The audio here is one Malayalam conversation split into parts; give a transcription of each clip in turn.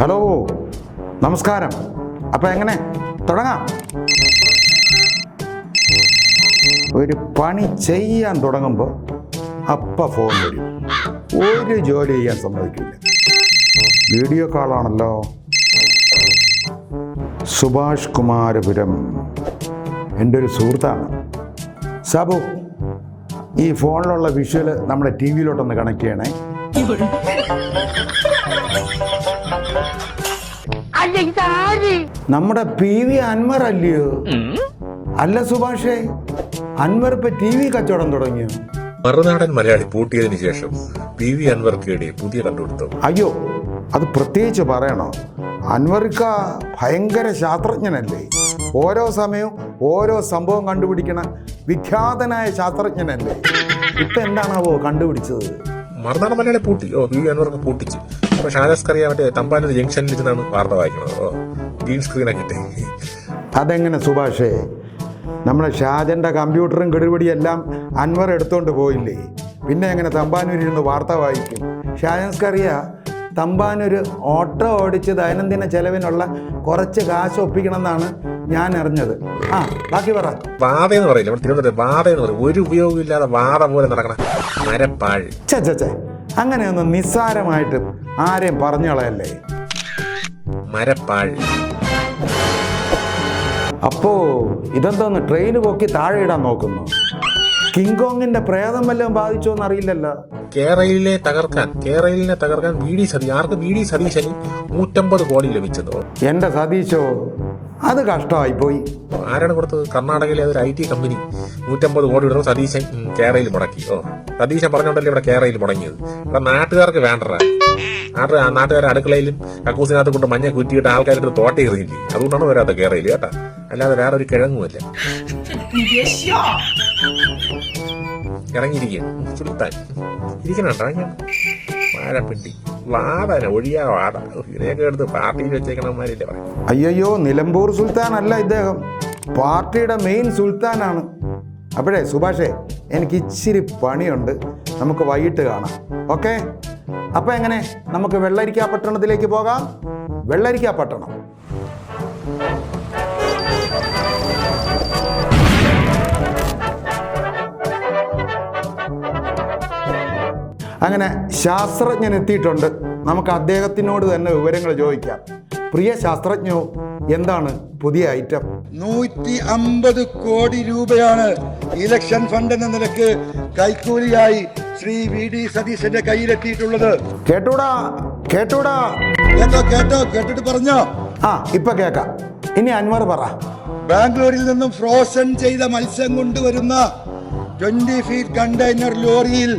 ഹലോ നമസ്കാരം. അപ്പോൾ എങ്ങനെ? തുടങ്ങാം. ഒരു പണി ചെയ്യാൻ തുടങ്ങുമ്പോൾ അപ്പ ഫോൺ വരും. ഒരു ജോലി ചെയ്യാൻ സമ്മതിക്കില്ല. വീഡിയോ കോളാണല്ലോ സുഭാഷ് കുമാരപുരം. എന്റെ ഒരു സുഹൃത്താണ്. സാബു ഈ ഫോണിലുള്ള വിഷ്വൽ നമ്മുടെ ടി വിയിലോട്ടൊന്ന് കണക്ട് ചെയ്യണേ. നമ്മുടെ പി വി അൻവർ അല്ലയോ? അല്ല സുഭാഷേ. അൻവർ ഇപ്പൊ ടി വി കച്ചവടം തുടങ്ങിയോ? മറുനാടൻ മലയാളി പൂട്ടിയതിനു ശേഷം പി വി അൻവർക്കയുടെ പുതിയ കണ്ടുപിടുത്തം. അയ്യോ അത് പ്രത്യേകിച്ച് പറയണോ? അൻവർക്ക ഭയങ്കര ശാസ്ത്രജ്ഞനല്ലേ? ഓരോ സമയവും ഓരോ സംഭവം കണ്ടുപിടിക്കണ വിഖ്യാതനായ ശാസ്ത്രജ്ഞനല്ലേ? ഇപ്പൊ എന്താണാവോ കണ്ടുപിടിച്ചത്? മറുനാടൻ മലയാളി പൂട്ടി. ഓ പി വി അൻവർക്ക് പൂട്ടിച്ച്. അപ്പൊ ഷാജസ്കറിയ മറ്റേ തമ്പാനൂർ ജംഗ്ഷനിൽ ഇരുന്നാണ് വാർത്ത വായിക്കുന്നത്. ഓ ഗ്രീൻ സ്ക്രീനൊക്കെ ഇട്ടേ അതെങ്ങനെ സുഭാഷേ? നമ്മുടെ ഷാജന്റെ കമ്പ്യൂട്ടറും കെടുപിടിയും എല്ലാം അൻവർ എടുത്തോണ്ട് പോയില്ലേ? പിന്നെ എങ്ങനെ തമ്പാനൂരിരുന്ന് വാർത്ത വായിക്കും? ഷാജൻസ്കറിയ തമ്പാനൂർ ഓട്ടോ ഓടിച്ച് ദൈനംദിന ചെലവിനുള്ള കുറച്ച് കാശ് ഒപ്പിക്കണം എന്നാണ് ഞാൻ അറിഞ്ഞത്. ആ ബാക്കി പറ. വാത എന്ന് പറയില്ല? നമ്മുടെ തിരുവനന്തപുരത്ത് വാത എന്ന് പറയും. ഒരു ഉപയോഗമില്ലാതെ വാത പോലെ നടക്കണ മരപ്പാഴ്. ചേ അങ്ങനെയൊന്നും നിസ്സാരമായിട്ട് ആരെയും പറഞ്ഞു കളയല്ലേ മരപ്പാഴ്. അപ്പോ ഇതെന്തോന്ന് ട്രെയിൻ പൊക്കി താഴെ ഇടാൻ നോക്കുന്നു കിങ്കോങ്ങിന്റെ പ്രേതം വല്ലതും ബാധിച്ചോ എന്നറിയില്ലല്ലോ കേരളിലെ തകർക്കാൻ കേരളിനെ തകർക്കാൻ വി ഡി സതീ ആർക്ക് വി ഡി സതീശന് നൂറ്റമ്പത് കോടി ലഭിച്ചതോ? എന്റെ സതീശോ അത് കഷ്ടമായി പോയി ആരാണ് കൊടുത്തത്? കർണാടകയിലെ ഒരു ഐ ടി കമ്പനി. നൂറ്റമ്പത് കോടി ഇടുന്ന സതീശൻ കേരളയിൽ മുടക്കി. ഓ സതീശൻ പറഞ്ഞോണ്ടല്ലേ ഇവിടെ കേരളയിൽ മുടങ്ങിയത്? ഇവിടെ നാട്ടുകാർക്ക് വേണ്ടറ നാട്ടു നാട്ടുകാരെ അടുക്കളയിലും കക്കൂസിനകത്ത് കൊണ്ട് മഞ്ഞ കുറ്റിയിട്ട് ആൾക്കാരുടെ തോട്ടം എറിയില്ലേ അതുകൊണ്ടാണ് വരാത്ത കേരളയിൽ കേട്ടാ. അല്ലാതെ വേറെ ഒരു കിഴങ്ങുമല്ല ഇറങ്ങിയിരിക്കുക ഇരിക്കണം ഇരിക്കണുണ്ടോ? ഇറങ്ങി വാഴപ്പിണ്ടി. വാടന ഒഴിയാ വാട. ഇതിനെയൊക്കെ എടുത്ത് പാർട്ടിയിൽ വെച്ചേക്കണമാരില്ലേ പറയും. അയ്യോ നിലമ്പൂർ സുൽത്താൻ അല്ല ഇദ്ദേഹം. പാർട്ടിയുടെ മെയിൻ സുൽത്താനാണ്. അപ്പോഴേ സുഭാഷേ എനിക്ക് ഇച്ചിരി പണിയുണ്ട്. നമുക്ക് വൈകിട്ട് കാണാം. ഓക്കെ? അപ്പൊ എങ്ങനെ? നമുക്ക് വെള്ളരിക്കാ പട്ടണത്തിലേക്ക് പോകാം. വെള്ളരിക്കാ പട്ടണം. അങ്ങനെ ശാസ്ത്രജ്ഞൻ എത്തിയിട്ടുണ്ട്. നമുക്ക് അദ്ദേഹത്തിനോട് തന്നെ വിവരങ്ങൾ ചോദിക്കാം. പ്രിയ ശാസ്ത്രജ്ഞോ എന്താണ് പുതിയ ഐറ്റം നൂറ്റി അമ്പത് കോടി രൂപയാണ് ഇലക്ഷൻ ഫണ്ട് എന്ന നിലയ്ക്ക് കൈക്കൂലിയായി ശ്രീ വി ഡി സതീശന്റെ കയ്യിലെത്തിയിട്ടുള്ളത്. കേട്ടൂടാ കേട്ടൂടാ. കേട്ടോ കേട്ടോ കേട്ടിട്ട് പറഞ്ഞോ? ആ ഇപ്പൊ കേക്കാം. ഇനി അൻവർ പറ. ബാംഗ്ലൂരിൽ നിന്നും ഫ്രോസൺ ചെയ്ത മത്സ്യം കൊണ്ടുവരുന്ന ട്വന്റി ഫീറ്റ് കണ്ടെയ്നർ ലോറിയിൽ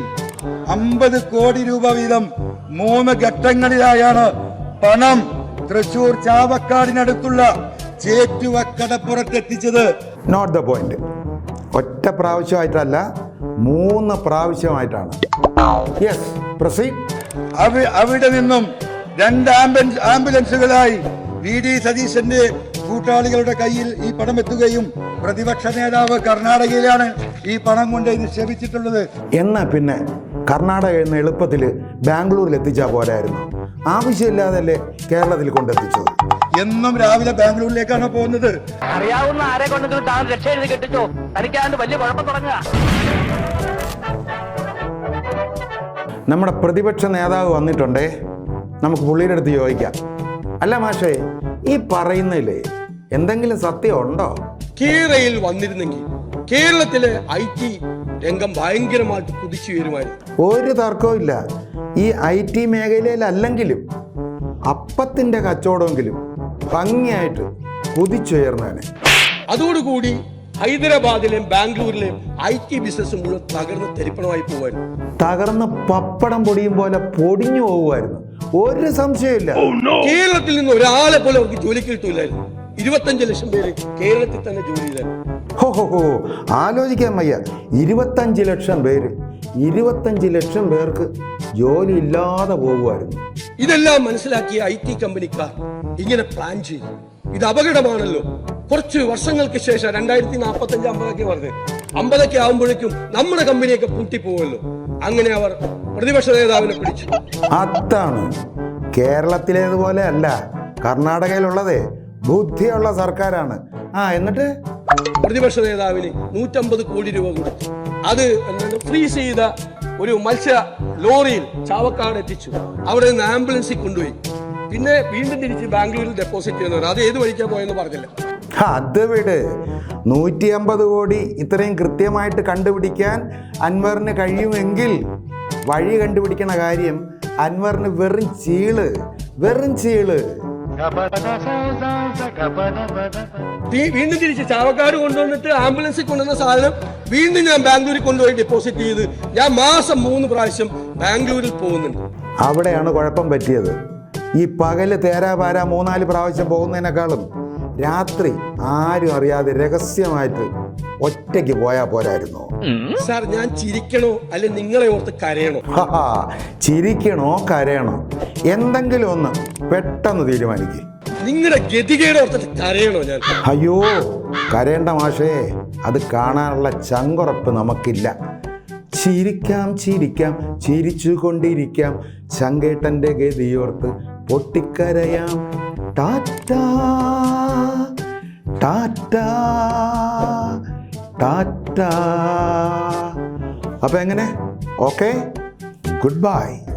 അമ്പത് കോടി രൂപ വീതം മൂന്ന് ഘട്ടങ്ങളിലായാണ് പണം തൃശൂർ ചാവക്കാടിനടുത്തുള്ള ചേറ്റുവക്കടപ്പുറത്ത് എത്തിച്ചത് നോട്ട് ദ പോയിന്റ് ഒറ്റ പ്രാവശ്യമായിട്ടല്ല മൂന്ന് പ്രാവശ്യമായിട്ടാണ്. യെസ് അവിടെ നിന്നും രണ്ട് ആംബുലൻസ് ആംബുലൻസുകളായി വി ഡി സതീശന്റെ കൂട്ടാളികളുടെ കയ്യിൽ ഈ പണം എത്തുകയും പ്രതിപക്ഷ നേതാവ് കർണാടകയിലാണ് ഈ പണം കൊണ്ട് നിക്ഷേപിച്ചിട്ടുള്ളത് എന്നാ പിന്നെ കർണാടകയിൽ എന്ന എളുപ്പത്തിൽ ബാംഗ്ലൂരിൽ എത്തിച്ചാൽ പോരായിരുന്നു. ആവശ്യമില്ലാതല്ലേ കേരളത്തിൽ കൊണ്ടെത്തിച്ചത്? എന്നും രാവിലെ ബാംഗ്ലൂരിലേക്കാണ് പോകുന്നത്? അറിയാവുന്ന ആരെ കൊണ്ടെങ്കിലും താൻ രക്ഷ എഴുതി കെട്ടിച്ചോ? തനിക്കാണ്ട് വലിയ കുഴപ്പം തുടങ്ങുക. നമ്മുടെ പ്രതിപക്ഷ നേതാവ് വന്നിട്ടുണ്ടേ? നമുക്ക് പുള്ളിയുടെ അടുത്ത് ചോദിക്കാം. അല്ല മാഷേ ഈ പറയുന്നതിലേ എന്തെങ്കിലും സത്യം ഉണ്ടോ? കേരയിൽ വന്നിരുന്നെങ്കിൽ കേരളത്തിലെ ഐ ടി രംഗം ഭയങ്കരമായിട്ട് കുതിച്ചു വരുമായിരുന്നു. ഒരു തർക്കവും ഇല്ല. ഈ ഐ ടി മേഖലയിലല്ലെങ്കിലും അപ്പത്തിന്റെ കച്ചവടമെങ്കിലും ഭംഗിയായിട്ട് കുതിച്ചുയർന്നാണ് അതോടുകൂടി ഹൈദരാബാദിലെയും ബാംഗ്ലൂരിലെയും ഐ ടി ബിസിനസ് മുഴുവൻ തകർന്ന് തെരിപ്പണമായി പോവായിരുന്നു തകർന്ന് പപ്പടം പൊടിയും പോലെ പൊടിഞ്ഞു പോകുമായിരുന്നു ഒരു സംശയമില്ല കേരളത്തിൽ നിന്ന് ഒരാളെ പോലെ അവർക്ക് ജോലിക്ക് കിട്ടൂലായിരുന്നു. ഇരുപത്തഞ്ച് ലക്ഷം പേര് കേരളത്തിൽ തന്നെ ജോലി ചെയ്തായിരുന്നു. ഹോ ഹോ ഹോ. ആലോചിക്കാൻ വയ്യ. ഇരുപത്തഞ്ച് ലക്ഷം പേര് ഇരുപത്തഞ്ച് ലക്ഷം പേർക്ക് ജോലി ഇല്ലാതെ പോകുമായിരുന്നു ഇതെല്ലാം മനസ്സിലാക്കിയ ഐ ടി കമ്പനിക്കാർ ഇങ്ങനെ പ്ലാൻ ചെയ്തു. ഇത് അപകടമാണല്ലോ. കുറച്ച് വർഷങ്ങൾക്ക് ശേഷം രണ്ടായിരത്തി നാൽപ്പത്തി അഞ്ച് അമ്പതൊക്കെ പറഞ്ഞ് അമ്പതൊക്കെ ആകുമ്പോഴേക്കും നമ്മുടെ കമ്പനിയൊക്കെ പൂട്ടിപ്പോവല്ലോ അങ്ങനെ അവർ പ്രതിപക്ഷ നേതാവിനെ പിടിച്ചു. അതാണ് കേരളത്തിലേതുപോലെ അല്ല കർണാടകയിലുള്ളതേ. ബുദ്ധിയുള്ള സർക്കാരാണ്. ആ എന്നിട്ട്? പ്രതിപക്ഷ നേതാവിന് നൂറ്റമ്പത് കോടി രൂപ കൊടുത്തു. അത് ഫ്രീസ് ചെയ്ത ഒരു മത്സ്യ ലോറിയിൽ ചാവക്കാട് എത്തിച്ചു. അവിടെ നിന്ന് ആംബുലൻസിൽ കൊണ്ടുപോയി. പിന്നെ വീണ്ടും തിരിച്ച് ബാംഗ്ലൂരിൽ ഡെപ്പോസിറ്റ് ചെയ്യുന്നവർ അത് ഏത് വഴിക്കാ പോയെന്ന് പറഞ്ഞില്ല. അത് വിട്. നൂറ്റി അമ്പത് കോടി ഇത്രയും കൃത്യമായിട്ട് കണ്ടുപിടിക്കാൻ അൻവറിന് കഴിയുമെങ്കിൽ വഴി കണ്ടുപിടിക്കണ കാര്യം അൻവറിന് വെറും ചീൾ. വെറും ചീൾ. വീണ്ടും തിരിച്ച് ചാവക്കാട് കൊണ്ടുവന്നിട്ട് ആംബുലൻസിൽ കൊണ്ടുവന്ന സാധനം വീണ്ടും ഞാൻ ബാംഗ്ലൂരിൽ കൊണ്ടുപോയി ഡെപ്പോസിറ്റ് ചെയ്ത് ഞാൻ മാസം മൂന്ന് പ്രാവശ്യം ബാംഗ്ലൂരിൽ പോകുന്നുണ്ട്. അവിടെയാണ് കുഴപ്പം പറ്റിയത്. ഈ പകൽ തേരാപാര മൂന്നാൽ പ്രാവശ്യം പോകുന്നതിനേക്കാളും രാത്രി ആരും അറിയാതെ രഹസ്യമായിട്ട് ഒറ്റയ്ക്ക് പോയാ പോരായിരുന്നു. സാർ ഞാൻ ചിരിക്കണോ? അല്ലെ നിങ്ങളെ ഓർത്ത് കരയണോ? ചിരിക്കണോ കരയണോ? എന്തെങ്കിലും ഒന്ന് പെട്ടെന്ന് തീരുമാനിക്കുക നിങ്ങളുടെ ഗതികേട് ഓർത്തിട്ട് കരയണോ ഞാൻ? അയ്യോ കരയേണ്ട മാഷേ അത് കാണാനുള്ള ചങ്കുറപ്പ് നമുക്കില്ല. ചിരിക്കാം ചിരിക്കാം ചിരിച്ചു കൊണ്ടിരിക്കാം ചങ്കേട്ടന്റെ ഗതിയോർത്ത് പൊട്ടിക്കരയാം. അപ്പൊ ടാറ്റാ ടാറ്റാ. അപ്പം എങ്ങനെ? ഓക്കെ? Good bye.